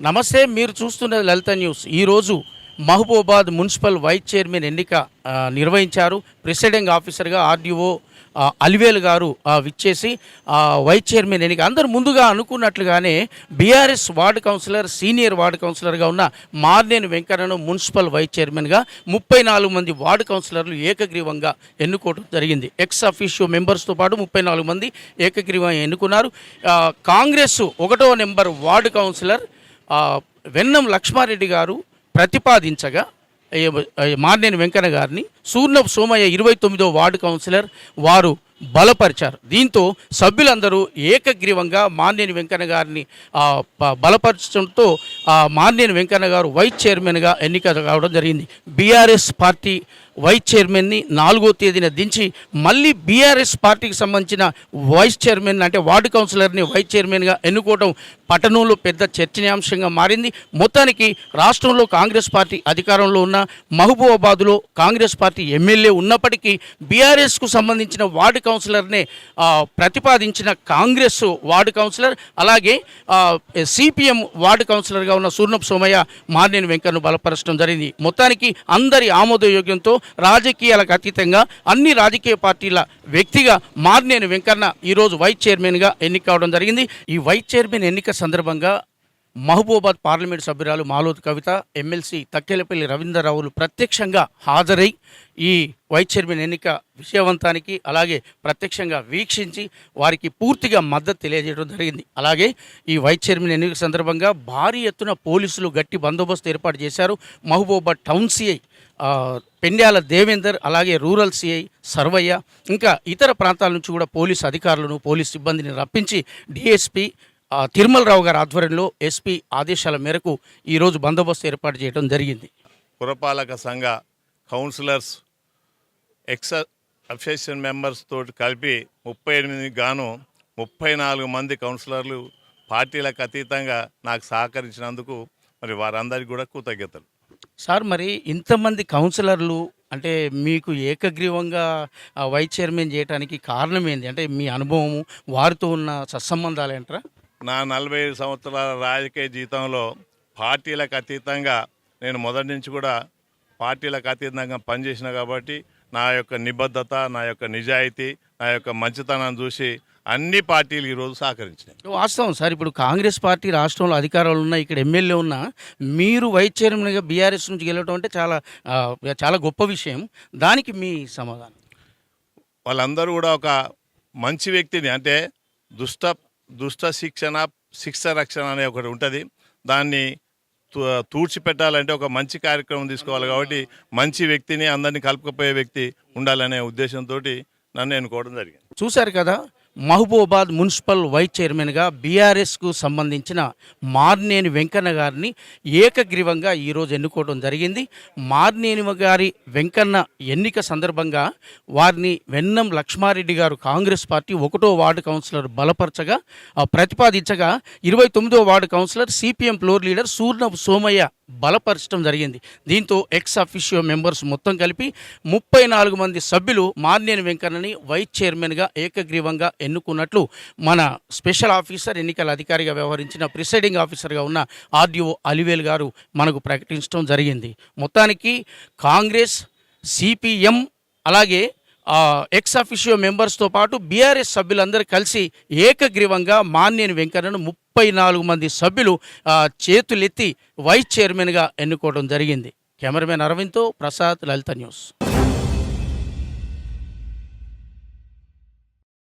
నమస్తే మీరు చూస్తున్నది లలిత న్యూస్. ఈరోజు మహబూబాద్ మున్సిపల్ వైస్ చైర్మన్ ఎన్నిక నిర్వహించారు. ప్రిసైడింగ్ ఆఫీసర్గా ఆర్డీఓ ఆ, అలివేలు గారు విచ్చేసి వైస్ చైర్మన్ ఎన్నిక. అందరు ముందుగా అనుకున్నట్లుగానే BRS ward councillor senior ward కౌన్సిలర్గా ఉన్న మార్నేని వెంకన్నను మున్సిపల్ వైస్ చైర్మన్గా ముప్పై నాలుగు మంది వార్డు కౌన్సిలర్లు ఏకగ్రీవంగా ఎన్నుకోవడం జరిగింది. ఎక్స్ అఫీషియో మెంబర్స్తో పాటు ముప్పై నాలుగు మంది ఏకగ్రీవంగా ఎన్నుకున్నారు. కాంగ్రెస్ ఒకటో number ward councillor Vennam Lakshmareddy గారు ప్రతిపాదించగా మార్నేని వెంకన్న గారిని సూర్ణ సోమయ్య ఇరవై తొమ్మిదో వార్డు కౌన్సిలర్ వారు బలపరిచారు. దీంతో సభ్యులందరూ ఏకగ్రీవంగా మాన్నేని వెంకన్న గారిని బలపరచడంతో మాన్నేని వెంకన్న గారు వైస్ చైర్మన్గా ఎన్నిక కావడం జరిగింది. బీఆర్ఎస్ పార్టీ వైస్ చైర్మన్ని నాలుగో తేదీన దించి మళ్ళీ బీఆర్ఎస్ పార్టీకి సంబంధించిన వైస్ చైర్మన్ అంటే వార్డు కౌన్సిలర్ని వైస్ చైర్మన్గా ఎన్నుకోవడం పట్టణంలో పెద్ద చర్చనీయాంశంగా మారింది. మొత్తానికి రాష్ట్రంలో కాంగ్రెస్ పార్టీ అధికారంలో ఉన్న మహబూబాబాద్లో కాంగ్రెస్ పార్టీ ఎమ్మెల్యే ఉన్నప్పటికీ బీఆర్ఎస్కు సంబంధించిన వార్డు కౌన్సిలర్నే ప్రతిపాదించిన కాంగ్రెస్ వార్డు కౌన్సిలర్ అలాగే సిపిఎం వార్డు కౌన్సిలర్గా ఉన్న సూర్ణప్ సోమయ్య మార్నేని వెంకన్ను బలపరచడం జరిగింది. మొత్తానికి అందరి ఆమోదయోగ్యంతో రాజకీయాలకు అతీతంగా అన్ని రాజకీయ పార్టీల వ్యక్తిగా మార్నేని వెంకన్న ఈరోజు వైస్ చైర్మన్గా ఎన్నిక కావడం జరిగింది. ఈ వైస్ చైర్మన్ ఎన్నిక సందర్భంగా మహబూబాద్ పార్లమెంట్ సభ్యురాలు మాలోత్ కవిత ఎమ్మెల్సీ తక్కెలపల్లి రవీంద్రరావులు ప్రత్యక్షంగా హాజరై ఈ వైస్ చైర్మన్ ఎన్నిక విజయవంతానికి అలాగే ప్రత్యక్షంగా వీక్షించి వారికి పూర్తిగా మద్దతు తెలియజేయడం జరిగింది. అలాగే ఈ వైస్ చైర్మన్ ఎన్నిక సందర్భంగా భారీ ఎత్తున పోలీసులు గట్టి బందోబస్తు ఏర్పాటు చేశారు. మహబూబాద్ టౌన్ సిఐ పెండ్యాల దేవేందర్ అలాగే రూరల్ సిఐ సర్వయ్య ఇంకా ఇతర ప్రాంతాల నుంచి కూడా పోలీస్ అధికారులను పోలీస్ సిబ్బందిని రప్పించి డిఎస్పీ తిరుమలరావు గారి ఆధ్వర్యంలో ఎస్పీ ఆదేశాల మేరకు ఈరోజు బందోబస్తు ఏర్పాటు చేయడం జరిగింది. పురపాలక సంఘ కౌన్సిలర్స్ ఎక్స్ అసోసియేషన్ మెంబర్స్ తోటి కలిపి ముప్పై ఎనిమిది గాను ముప్పై నాలుగు మంది కౌన్సిలర్లు పార్టీలకు అతీతంగా నాకు సహకరించినందుకు మరి వారందరికీ కూడా కృతజ్ఞతలు. సార్ మరి ఇంతమంది కౌన్సిలర్లు అంటే మీకు ఏకగ్రీవంగా ఆ, వైస్ చైర్మన్ చేయడానికి కారణం ఏంది? అంటే మీ అనుభవము వారితో ఉన్న సత్సంబంధాలు ఏంట్రా? నా నలభై ఐదు సంవత్సరాల రాజకీయ జీవితంలో పార్టీలకు అతీతంగా నేను మొదటి నుంచి కూడా పార్టీలకు అతీతంగా పనిచేసిన కాబట్టి నా యొక్క నిబద్ధత నా యొక్క నిజాయితీ నా యొక్క మంచితనాన్ని చూసి అన్ని పార్టీలు ఈరోజు సహకరించినాయి. వాస్తవం సార్. ఇప్పుడు కాంగ్రెస్ పార్టీ రాష్ట్రంలో అధికారాలు ఉన్న ఇక్కడ ఎమ్మెల్యే ఉన్న మీరు వైస్ చైర్మన్గా బీఆర్ఎస్ నుంచి గెలవడం అంటే చాలా చాలా గొప్ప విషయం. దానికి మీ సమాధానం? వాళ్ళందరూ కూడా ఒక మంచి వ్యక్తిని అంటే దుష్ట దుష్ట శిక్షణ శిక్ష రక్షణ అనే ఒకటి ఉంటుంది. దాన్ని తూ- తూడ్చిపెట్టాలంటే ఒక మంచి కార్యక్రమం తీసుకోవాలి కాబట్టి మంచి వ్యక్తిని అందరినీ కలుపుకపోయే వ్యక్తి ఉండాలనే ఉద్దేశంతో నన్ను ఎన్నుకోవడం జరిగింది. చూశారు కదా మహబూబాద్ మున్సిపల్ వైస్ చైర్మన్గా బీఆర్ఎస్కు సంబంధించిన మార్నేని వెంకన్న గారిని ఏకగ్రీవంగా ఈరోజు ఎన్నుకోవడం జరిగింది. మార్నేని గారి వెంకన్న ఎన్నిక సందర్భంగా వారిని వెన్నం లక్ష్మారెడ్డి గారు కాంగ్రెస్ పార్టీ ఒకటో వార్డు కౌన్సిలర్ బలపరచగా ఆ, ప్రతిపాదించగా ఇరవై తొమ్మిదో ward councillor CPM floor leader Surna Somaiah బలపరచడం జరిగింది. దీంతో ఎక్స్ అఫీషియో మెంబర్స్ మొత్తం కలిపి ముప్పై నాలుగు మంది సభ్యులు మార్నేని వెంకన్నని వైస్ చైర్మన్గా ఏకగ్రీవంగా ఎన్నుకున్నట్లు మన స్పెషల్ ఆఫీసర్ ఎన్నికల అధికారిగా వ్యవహరించిన ప్రిసైడింగ్ ఆఫీసర్గా ఉన్న ఆర్డీఓ అలివేల్ గారు మనకు ప్రకటించడం జరిగింది. మొత్తానికి కాంగ్రెస్ సిపిఎం అలాగే ఎక్స్ అఫీషియో మెంబర్స్తో పాటు బీఆర్ఎస్ సభ్యులందరూ కలిసి ఏకగ్రీవంగా మాన్యని వెంకన్నను ముప్పై నాలుగు మంది సభ్యులు చేతులెత్తి వైస్ చైర్మన్గా ఎన్నుకోవడం జరిగింది. కెమెరామెన్ అరవింద్తో ప్రసాద్ లలిత న్యూస్.